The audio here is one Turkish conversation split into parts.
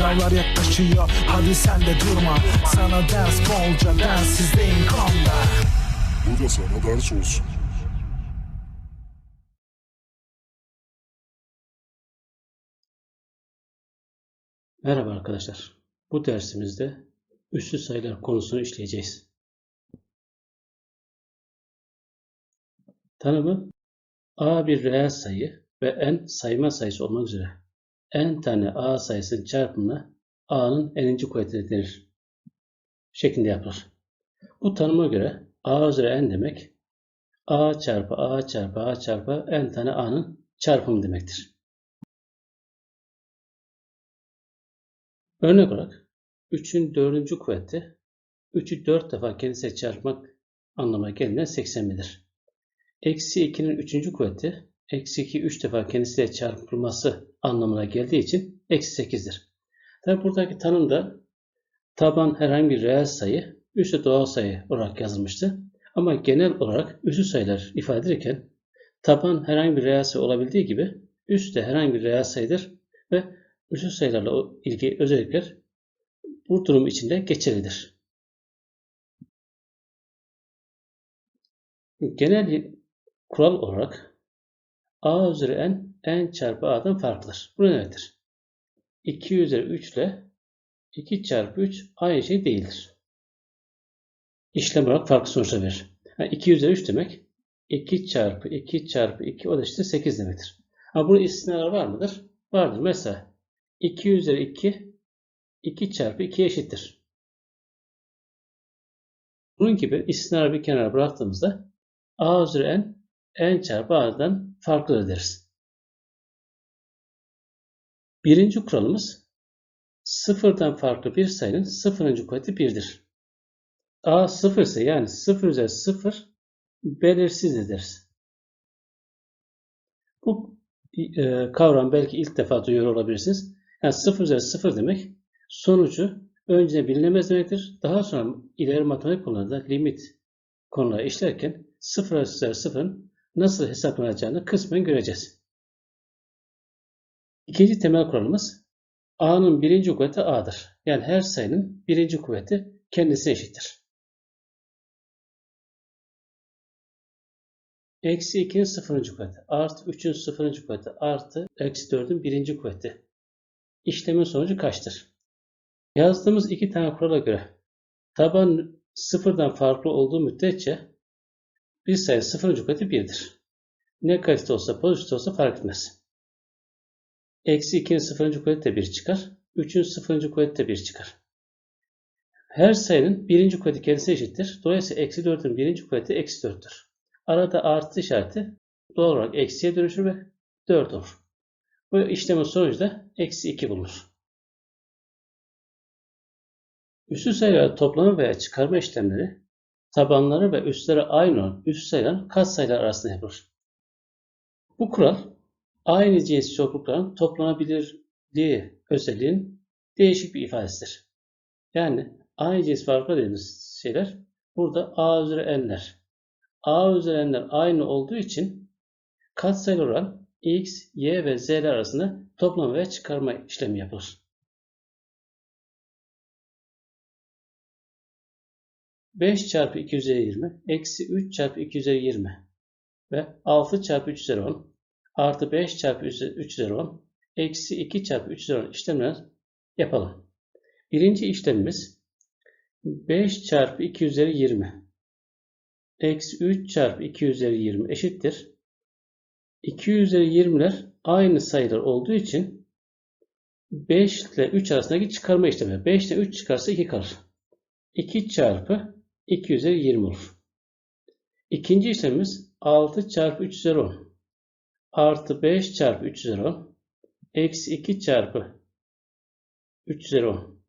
Sınavlar yaklaşıyor hadi sen de durma Sana ders bolca densizliğin konda Bu da sana ders olsun. Merhaba arkadaşlar. Bu dersimizde üslü sayılar konusunu işleyeceğiz. Tanımı a bir reel sayı ve n sayma sayısı olmak üzere n tane a sayısının çarpımına a'nın n'inci kuvveti denir. Şeklinde yapılır. Bu tanıma göre a üzeri n demek a çarpı a çarpı a çarpı n tane a'nın çarpımı demektir. Örnek olarak 3'ün 4. kuvveti 3'ü 4 defa kendisiyle çarpmak anlamına gelen 81'dir. Eksi 2'nin 3. kuvveti eksi 2 3 defa kendisiyle çarpılması anlamına geldiği için eksi 8'dir. Tabi buradaki tanımda taban herhangi bir reel sayı, üstü doğal sayı olarak yazılmıştı. Ama genel olarak üslü sayılar ifade edilirken taban herhangi bir reel sayı olabildiği gibi üst de herhangi bir reel sayıdır ve üslü sayılarla ilgili özellikler bu durum içinde geçerlidir. Genel kural olarak a üzeri n, n çarpı a'dan farklıdır. Bu ne demektir? 2 üzeri 3 ile 2 çarpı 3 aynı şey değildir. İşlem olarak farklı sonuçlar verir. Yani 2 üzeri 3 demek 2 çarpı 2 çarpı 2 o da işte 8 demektir. Ama bunun istisnaları var mıdır? Vardır. Mesela 2 üzeri 2 2 çarpı 2 eşittir. Bunun gibi istisnaları bir kenara bıraktığımızda a üzeri n n çarpı a'dan farklıdır deriz. Birinci kuralımız sıfırdan farklı bir sayının sıfırıncı kuvveti 1'dir. a sıfır ise yani sıfır üzeri sıfır belirsizdir deriz. Bu e, kavram belki ilk defa duyuyor olabilirsiniz. Yani 0 üzeri 0 demek sonucu önceden bilinemez demektir. Daha sonra ileri matematik konularda limit konuları işlerken 0 üzeri 0'ın nasıl hesaplanacağını kısmen göreceğiz. İkinci temel kuralımız a'nın birinci kuvveti a'dır. Yani her sayının birinci kuvveti kendisi eşittir. Eksi 2'nin sıfırıncı kuvveti artı 3'ün sıfırıncı kuvveti artı eksi 4'ün birinci kuvveti. İşlemin sonucu kaçtır? Yazdığımız iki tane kurala göre taban sıfırdan farklı olduğu müddetçe bir sayı sıfırıncı kuvveti 1'dir. Negatif olsa pozitif olsa fark etmez. Eksi 2'nin sıfırıncı kuvveti de 1 çıkar. 3'ün sıfırıncı kuvveti de 1 çıkar. Her sayının birinci kuvveti kendisi eşittir. Dolayısıyla eksi 4'ün birinci kuvveti eksi 4'tür. Arada artı işareti doğal olarak eksiye dönüşür ve 4 olur. Bu işlemin sonucu da eksi 2 bulunur. Üslü sayılar toplama veya çıkarma işlemleri tabanları ve üstleri aynı olan üst sayıların katsayılar arasında yapılır. Bu kural aynı cins çoklukların toplanabilirliği özelliğin değişik bir ifadesidir. Yani aynı cins farklı dediğimiz şeyler burada a üzeri n'ler. a üzeri n'ler aynı olduğu için katsayılar olan x, y ve z'ler arasında toplama veya çıkarma işlemi yapılır. 5 çarpı 2 üzeri 20 eksi 3 çarpı 2 üzeri 20 ve 6 çarpı 3 üzeri 10 artı 5 çarpı 3 üzeri 10 eksi 2 çarpı 3 üzeri 10 işlemler yapalım. Birinci işlemimiz 5 çarpı 2 üzeri 20 eksi 3 çarpı 2 üzeri 20 eşittir. 2 üzeri 20'ler aynı sayılar olduğu için 5 ile 3 arasındaki çıkarma işlemi. 5 ile 3 çıkarsa 2 kalır. 2 çarpı 2 üzeri 20 olur. İkinci işlemimiz 6 çarpı 3 üzeri 10 artı 5 çarpı 3 üzeri 10 eksi 2 çarpı 3 üzeri 10.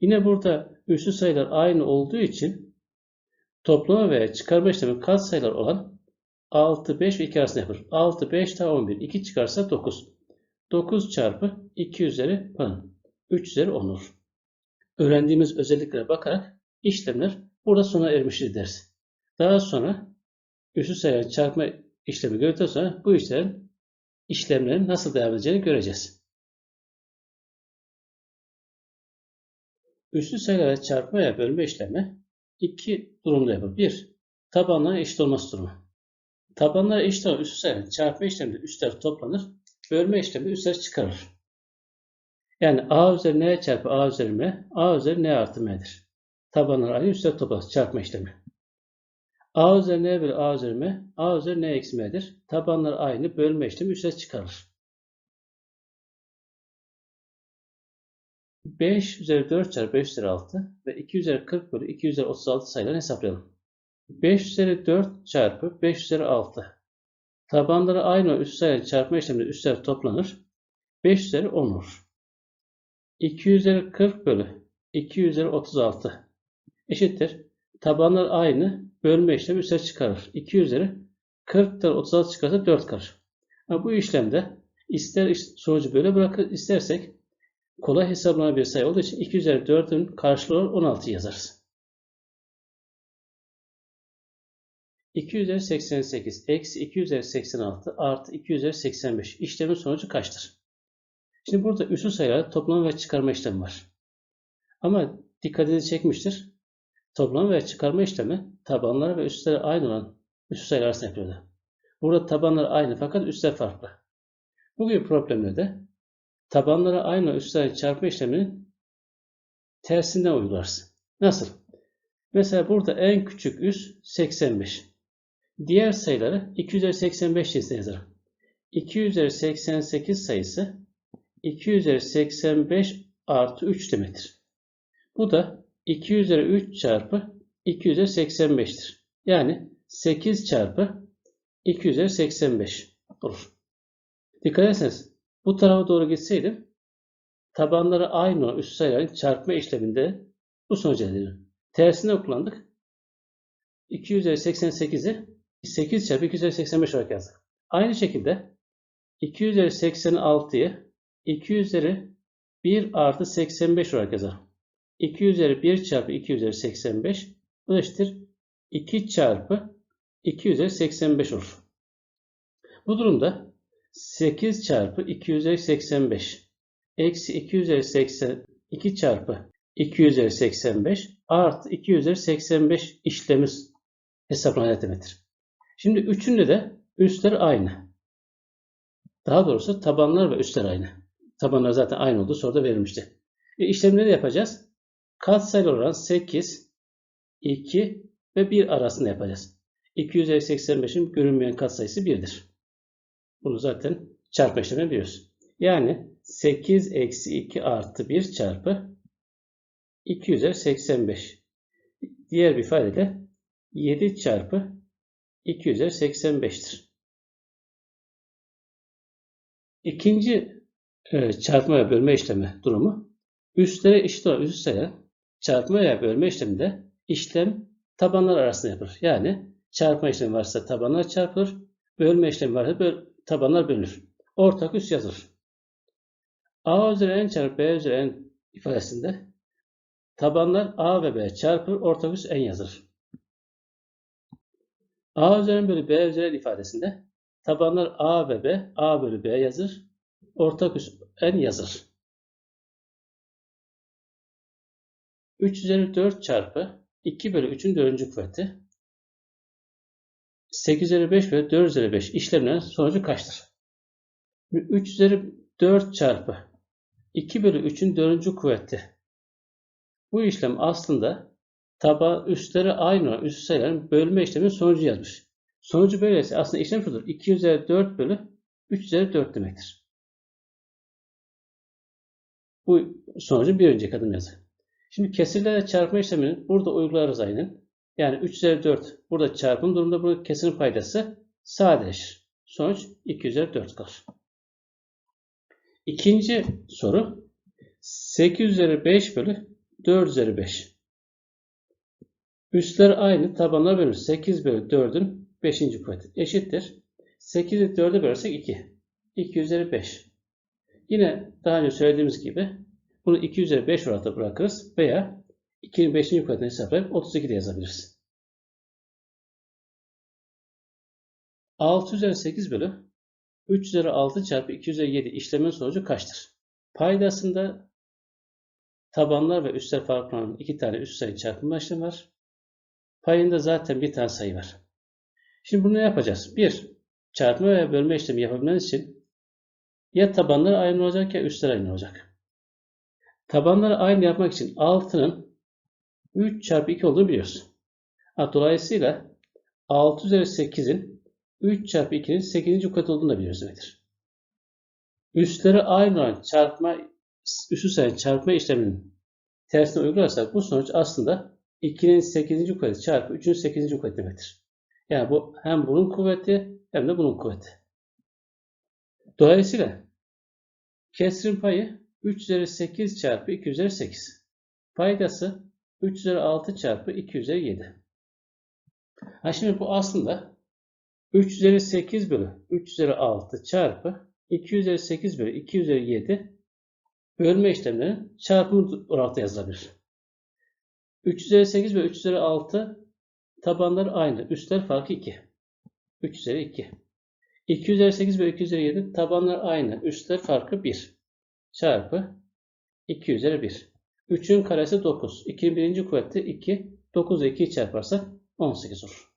Yine burada üslü sayılar aynı olduğu için toplama veya çıkarma işlemi katsayılar olan 6, 5 ve 2 arasında yapılır. 6, 5 daha 11. 2 çıkarsa 9. 9 çarpı 2 üzeri pardon, 3 üzeri 10 olur. Öğrendiğimiz özelliklere bakarak işlemler burada sona ermiştir deriz. Daha sonra üstü sayıların çarpma işlemi gördükten sonra bu işlerin işlemlerin nasıl devam edeceğini göreceğiz. Üslü sayılara çarpma veya bölme işlemi iki durumda yapılır. Bir, tabanların eşit olması durumu. Tabanlara eşit olan üslü sayıların çarpma işleminde üstler toplanır, bölme işleminde üstler çıkarılır. Yani a üzeri n çarpı a üzeri m, a üzeri n artı m'dir. Tabanlar aynı üstler toplanır, çarpma işlemi. a üzeri n bölü a üzeri m, a üzeri n eksi m'dir. Tabanlar aynı, bölme işlemi üstler çıkarılır. 5 üzeri 4 çarpı 5 üzeri 6 ve 2 üzeri 40 bölü 2 üzeri 36 sayılarını hesaplayalım. 5 üzeri 4 çarpı 5 üzeri 6. Tabanları aynı üst sayıların çarpma işleminde üstler toplanır. 5 üzeri 10 olur. 2 üzeri 40 bölü 2 üzeri 36 eşittir. Tabanlar aynı. Bölme işlemi üstler çıkarır. 2 üzeri 40'tan 36 çıkarsa 4 kalır. Ama bu işlemde ister sonucu böyle bırakır, istersek kolay hesaplanan bir sayı olduğu için 2 üzeri 4'ün karşılığı olarak 16 yazarız. 2 üzeri 88 eksi 2 üzeri 86 artı 2 üzeri 85 işlemin sonucu kaçtır? Şimdi burada üslü sayılar toplama ve çıkarma işlemi var. Ama dikkatinizi çekmiştir. Toplama ve çıkarma işlemi tabanları ve üstleri aynı olan üslü sayılar arasında yapılıyordu. Burada tabanlar aynı fakat üstler farklı. Bu gibi problemlerde tabanlara aynı üstlerin çarpma işleminin tersinden uygularsın. Nasıl? Mesela burada en küçük üs 85. Diğer sayıları 2 üzeri 85 cinsine yazarım. 2 üzeri 88 sayısı 2 üzeri 85 artı 3 demektir. Bu da 2 üzeri 3 çarpı 2 üzeri 85'tir. Yani 8 çarpı 2 üzeri 85 olur. Dikkat ederseniz bu tarafa doğru gitseydim tabanları aynı olan üst sayıların çarpma işleminde bu sonucu elde ediyorum. Tersine kullandık. 2 üzeri 88'i 8 çarpı 2 üzeri 85 olarak yazdık. Aynı şekilde 2 üzeri 86'yı 2 üzeri 1 artı 85 olarak yazarım. 2 üzeri 1 çarpı 2 üzeri 85 bu da eşittir 2 çarpı 2 üzeri 85 olur. Bu durumda 8 çarpı 2 üzeri 85 eksi 2 üzeri 82 çarpı 2 üzeri 85 artı 2 üzeri 85 işlemiz hesaplanacak demektir. Şimdi üçünde de üstler aynı. Daha doğrusu tabanlar ve üstler aynı. Tabanlar zaten aynı olduğu soruda verilmişti. E işlemleri yapacağız. Katsayılı oran 8, 2 ve 1 arasında yapacağız. 2 üzeri 85'in görünmeyen katsayısı 1'dir. Bunu zaten çarpma işlemi biliyoruz. Yani 8 eksi 2 artı 1 çarpı 2 üzeri 85. Diğer bir ifadeyle 7 çarpı 2 üzeri 85'tir. İkinci e, çarpma ve bölme işlemi durumu üstlere eşit olan üst sayı çarpma veya bölme işleminde işlem tabanlar arasında yapılır. Yani çarpma işlemi varsa tabanlar çarpılır, bölme işlemi varsa böl tabanlar bölünür. Ortak üs yazılır. A üzeri n çarpı B üzeri n ifadesinde tabanlar A ve B çarpılır, ortak üs n yazılır. A üzeri n bölü B üzeri n ifadesinde tabanlar A ve B, A bölü B yazır, ortak üs n yazılır. 3 üzeri 4 çarpı 2 bölü 3'ün 4. kuvveti 8 üzeri 5 bölü 4 üzeri 5 işlemlerin sonucu kaçtır? 3 üzeri 4 çarpı 2 bölü 3'ün 4. kuvveti. Bu işlem aslında taba üstleri aynı olan üst sayıların bölme işleminin sonucu yazmış. Sonucu böyleyse aslında işlem şudur. 2 üzeri 4 bölü 3 üzeri 4 demektir. Bu sonucun bir önceki adım yazı. Şimdi kesirlerle çarpma işlemini burada uygularız aynen. Yani 3 üzeri 4 burada çarpım durumunda burada kesirin paydası sadeleşir. Sonuç 2 üzeri 4 kalır. İkinci soru 8 üzeri 5 bölü 4 üzeri 5. Üstler aynı tabanlar bölünür. 8 bölü 4'ün 5. kuvveti eşittir. 8'i 4'e bölersek 2. 2 üzeri 5. Yine daha önce söylediğimiz gibi bunu 2 üzeri 5 olarak bırakırız veya 2'nin 5. kuvvetini hesaplayıp 32 de yazabiliriz. 6 üzeri 8 bölü 3 üzeri 6 çarpı 2 üzeri 7 işlemin sonucu kaçtır? Paydasında tabanlar ve üstler farklı olan iki tane üst sayı çarpma işlemi var. Payında zaten bir tane sayı var. Şimdi bunu ne yapacağız? Bir, çarpma ve bölme işlemi yapabilmeniz için ya tabanlar aynı olacak ya üstler aynı olacak. Tabanları aynı yapmak için 6'nın 3 çarpı 2 olduğunu biliyoruz. Dolayısıyla 6 üzeri 8'in 3 çarpı 2'nin 8. kat olduğunu da biliyoruz demektir. Üstleri aynı olan çarpma, üstü sayı çarpma işleminin tersine uygularsak bu sonuç aslında 2'nin 8. kuvveti çarpı 3'ün 8. kuvveti demektir. Yani bu hem bunun kuvveti hem de bunun kuvveti. Dolayısıyla kesrin payı 3 üzeri 8 çarpı 2 üzeri 8. Paydası 3 üzeri 6 çarpı 2 üzeri 7. Ha şimdi bu aslında 3 üzeri 8 bölü 3 üzeri 6 çarpı 2 üzeri 8 bölü 2 üzeri 7 bölme işlemlerinin çarpımı olarak da yazılabilir. 3 üzeri 8 ve 3 üzeri 6 tabanlar aynı. Üstler farkı 2. 3 üzeri 2. 2 üzeri 8 ve 2 üzeri 7 tabanlar aynı. Üstler farkı 1. Çarpı 2 üzeri 1. 3'ün karesi 9. 2'nin birinci kuvveti 2. 9 ile 2'yi çarparsak 18 olur.